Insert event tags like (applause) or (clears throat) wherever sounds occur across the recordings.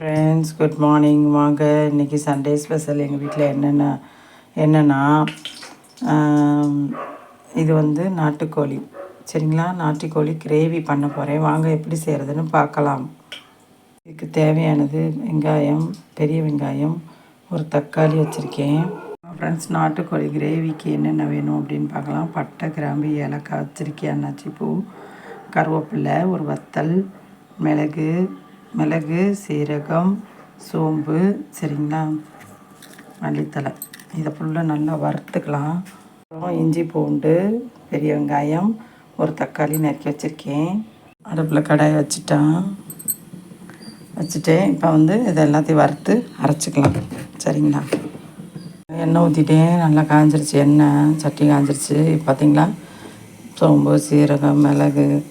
Friends good morning வாங்க இன்றைக்கி Sunday special எங்கள் வீட்டில் என்னென்ன என்னென்னா இது வந்து நாட்டுக்கோழி. சரிங்களா? நாட்டுக்கோழி கிரேவி பண்ண போகிறேன் வாங்க எப்படி செய்கிறதுன்னு பார்க்கலாம். இதுக்கு தேவையானது வெங்காயம் பெரிய வெங்காயம் ஒரு தக்காளி வச்சுருக்கேன். ஃப்ரெண்ட்ஸ் நாட்டுக்கோழி கிரேவிக்கு என்னென்ன வேணும் அப்படின்னு பார்க்கலாம். பட்டை கிராம்பு ஏலக்காய் வச்சுருக்கேன் அன்னாச்சி பூ கருவேப்பில்லை ஒரு வத்தல் மிளகு மிளகு சீரகம் சோம்பு சரிங்களா? மல்லித்தலை இதை ஃபுல்லாக நல்லா வறுத்துக்கலாம். அப்புறம் இஞ்சி பூண்டு பெரிய வெங்காயம் ஒரு தக்காளி நறுக்கி வச்சுருக்கேன். அடுப்பில் கடாயை வச்சுட்டேன். வச்சுட்டேன். இப்போ வந்து இதை எல்லாத்தையும் வறுத்து அரைச்சிக்கலாம். சரிங்களா? எண்ணெய் ஊற்றிட்டேன் நல்லா காஞ்சிருச்சு. எண்ணெய் சட்டி காஞ்சிருச்சு. பார்த்தீங்களா சோம்பு சீரகம் மிளகு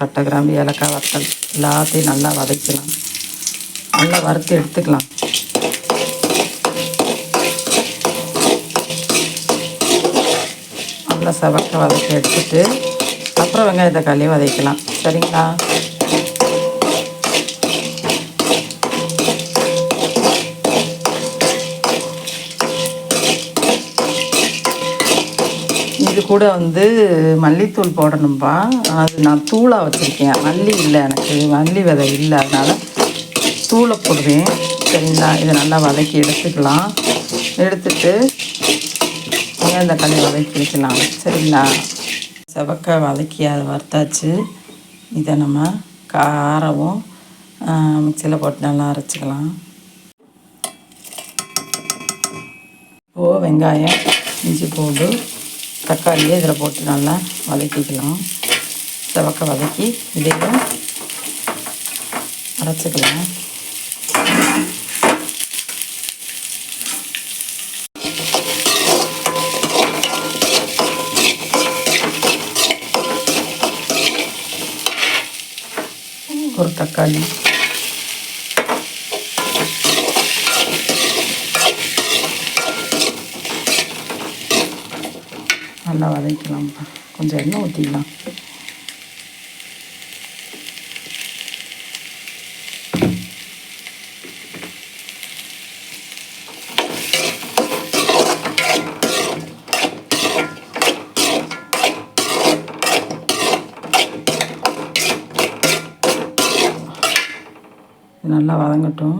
பட்டை கிராம்பு ஏலக்காய் வத்தல் எல்லாத்தையும் நல்லா வதக்கலாம் நல்லா வறுத்து எடுத்துக்கலாம். நல்லா செவக்க வதக்கி எடுத்துட்டு அப்புறம் வெங்காய வதக்கலாம். சரிங்களா? இது கூட வந்து மல்லித்தூள் போடணும்பா. அது நான் தூளாக வச்சுருக்கேன். மல்லி இல்லை எனக்கு. மல்லி விதை இல்லை. அதனால் தூளை போடுவேன். சரிங்களா? இதை நல்லா வதக்கி எடுத்துக்கலாம். எடுத்துட்டு இந்த களி வதக்கி வைக்கலாம் சரிங்களா? செவக்க வதக்கி அதை வறுத்தாச்சு. இதை நம்ம காரவும் மிக்சியில் போட்டு நல்லா அரைச்சிக்கலாம். இப்போது வெங்காயம் இஞ்சி பூண்டு தக்காளியை இதில் போட்டு நல்லா வதக்கிக்கலாம். செவக்க வதக்கி இதையும் அரைச்சிக்கலாம். ஒரு தக்காளி. நல்லா வதக்கலாம்ப்பா கொஞ்சம் எண்ணெய் ஊற்றிக்கலாம் நல்லா வதங்கட்டும்.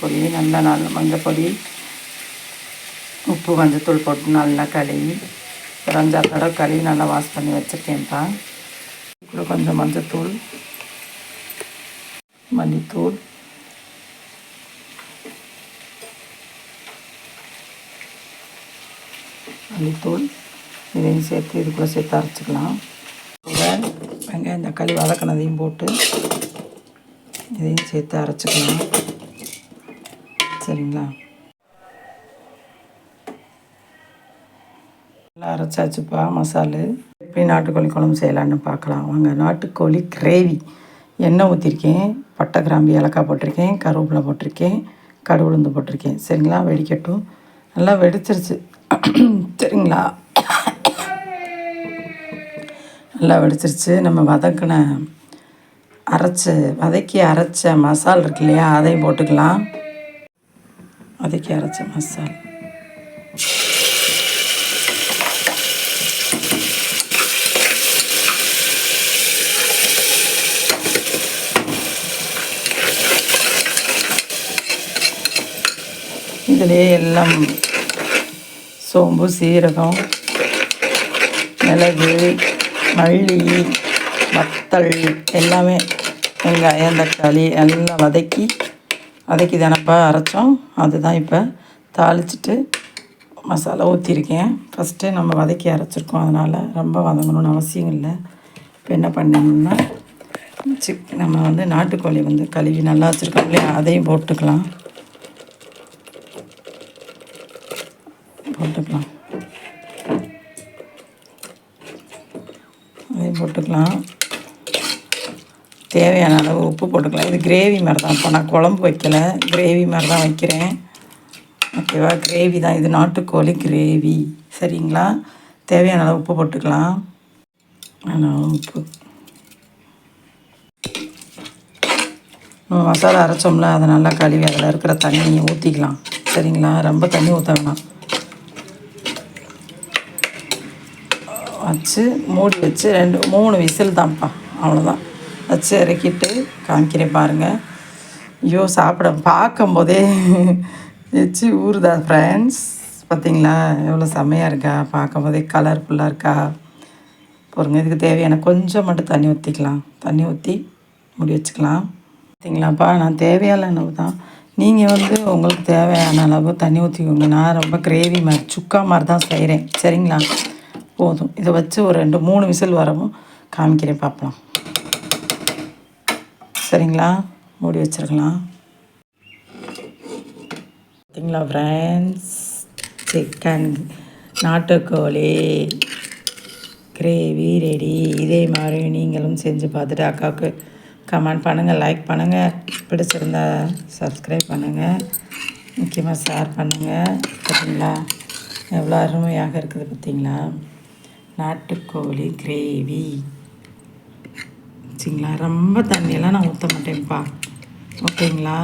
பொடி நல்லா நல்ல மஞ்சள் பொடி உப்பு மஞ்சத்தூள் போட்டு நல்லா கழுவி ஒரு அஞ்சாறு தடவை கழுவி நல்லா வாஷ் பண்ணி வச்சுருக்கேன்ப்பா. கூட கொஞ்சம் மஞ்சத்தூள் மல்லித்தூள் மல்லித்தூள் இதையும் சேர்த்து இது கூட சேர்த்து அரைச்சிக்கலாம். கூட வெங்காயம் தக்காளி வதக்கினதையும் போட்டு இதையும் சேர்த்து அரைச்சிக்கலாம். சரிங்களா? நல்லா அரைச்சாச்சுப்பா மசாலு. எப்படி நாட்டுக்கோழி குழம்பு செய்யலான்னு பார்க்கலாம். வாங்க நாட்டுக்கோழி கிரேவி. எண்ணெய் ஊற்றிருக்கேன் பட்டை கிராம்பு ஏலக்காய் போட்டிருக்கேன். கருவேப்பிலை போட்டிருக்கேன். கடுகு உளுந்து போட்டிருக்கேன். சரிங்களா? வெடிக்கட்டும். நல்லா வெடிச்சிருச்சு. (clears throat) சரிங்களா? நல்லா வெடிச்சிருச்சு. நம்ம வதக்கின அரைச்ச வதக்கி அரைச்ச மசால் இருக்கு இல்லையா? அதையும் போட்டுக்கலாம். வதக்கி அரைச்ச மசால். இதிலே எல்லாம் சோம்பு சீரகம் மிளகு மல்லி வத்தல் எல்லாமே வெங்காயம் தக்காளி எல்லாம் வதக்கி வதக்கி தானப்பா அரைச்சோம். அதுதான் இப்போ தாளிச்சிட்டு மசாலா ஊற்றிருக்கேன் ஃபஸ்ட்டு நம்ம வதக்கி அரைச்சிருக்கோம். அதனால் ரொம்ப வதங்கணும்னு அவசியம் இல்லை. இப்போ என்ன பண்ணணும்னா சிக் நம்ம வந்து நாட்டுக்கோழி வந்து கழுவி நல்லா வச்சுருக்கோம் இல்லையா? அதையும் போட்டுக்கலாம். போட்டுக்கலாம். அதையும் போட்டுக்கலாம். தேவையான அளவு உப்பு போட்டுக்கலாம். இது கிரேவி மாதிரி தான் இப்போ நான் குழம்பு வைக்கல. கிரேவி மாதிரி தான் வைக்கிறேன் ஓகேவா கிரேவி தான். இது நாட்டுக்கோழி கிரேவி. சரிங்களா? தேவையான அளவு உப்பு போட்டுக்கலாம். உப்பு. மசாலா அரைச்சோம்ல அதை நல்லா கழுவி அதில் இருக்கிற தண்ணியை ஊற்றிக்கலாம் சரிங்களா? ரொம்ப தண்ணி ஊற்ற வேணாம். வச்சு மூடி வச்சு ரெண்டு மூணு விசில் தான்ப்பா அவ்வளோதான் வச்சு இறக்கிட்டு காமிக்கிறேன் பாருங்கள் ஐயோ சாப்பிட பார்க்கும்போதே வச்சு ஊறுதா ஃப்ரெண்ட்ஸ் பார்த்தீங்களா எவ்வளோ செம்மையாக இருக்கா? பார்க்கும்போதே கலர்ஃபுல்லாக இருக்கா? பொறுங்க இதுக்கு தேவையான கொஞ்சம் மட்டும் தண்ணி ஊற்றிக்கலாம் தண்ணி ஊற்றி முடி வச்சுக்கலாம். பார்த்தீங்களாப்பா நான் தேவையான அளவு தான் நீங்கள் வந்து உங்களுக்கு தேவையான அளவு தண்ணி ஊற்றிக்கோங்க நான் ரொம்ப கிரேவி மாதிரி சுக்கா மாதிரி தான் செய்கிறேன் சரிங்களா? போதும். இதை வச்சு ஒரு ரெண்டு மூணு விசில் வரவும் காமிக்கிறேன் பார்ப்போம். சரிங்களா? மூடி வச்சிருக்கலாம். பார்த்தீங்களா ஃப்ரெண்ட்ஸ் சிக்கன் நாட்டுக்கோழி கிரேவி ரெடி இதே மாதிரி நீங்களும் செஞ்சு பார்த்துட்டு அக்காவுக்கு கமெண்ட் பண்ணுங்கள் லைக் பண்ணுங்கள் பிடிச்சிருந்தா சப்ஸ்கிரைப் பண்ணுங்கள் முக்கியமாக ஷேர் பண்ணுங்கள் பார்த்தீங்களா எவ்வளோ அருமையாக இருக்குது பார்த்தீங்களா நாட்டுக்கோழி கிரேவி. சரிங்களா? ரொம்ப தண்ணியெல்லாம் நான் ஊற்ற மாட்டேன்ப்பா. ஓகேங்களா?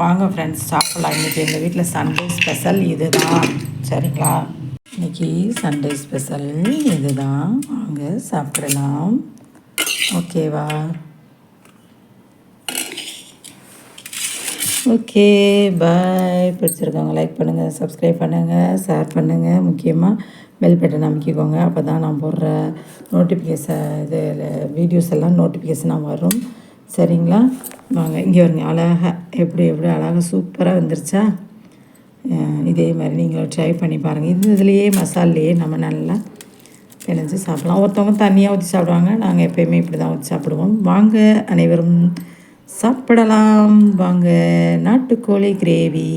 வாங்க ஃப்ரெண்ட்ஸ் சாப்பிட்லாம். இன்றைக்கி எங்கள் வீட்டில் சண்டே ஸ்பெஷல் இது தான் சரிங்களா? இன்றைக்கி சண்டே ஸ்பெஷல் இது தான் வாங்க சாப்பிடலாம். ஓகேவா? ஓகே பாய் பிடிச்சிருக்கவங்க லைக் பண்ணுங்கள் சப்ஸ்கிரைப் பண்ணுங்கள் ஷேர் பண்ணுங்கள் முக்கியமாக பெல் பட்டன் அமைக்கிக்கோங்க அப்போ தான் நான் போடுற நோட்டிஃபிகேஷன் இது வீடியோஸ் எல்லாம் நோட்டிஃபிகேஷனாக வரும். சரிங்களா? வாங்க இங்கே வருங்க அழகாக எப்படி எப்படி அழகாக சூப்பராக வந்துருச்சா? இதே மாதிரி நீங்களும் ட்ரை பண்ணி பாருங்கள் இது இதுலேயே மசாலையே நம்ம நல்லா பிணைஞ்சு சாப்பிடலாம். ஒருத்தவங்க தண்ணியாக ஊற்றி சாப்பிடுவாங்க. நாங்கள் எப்பயுமே இப்படி தான் ஊற்றி சாப்பிடுவோம். வாங்க அனைவரும் சாப்பிடலாம். வாங்க நாட்டுக்கோழி கிரேவி.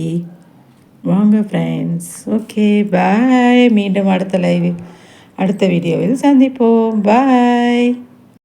வாங்க ஃப்ரெண்ட்ஸ் ஓகே பாய் மீண்டும் அடுத்த லைவ் அடுத்த வீடியோவில் சந்திப்போம். பாய்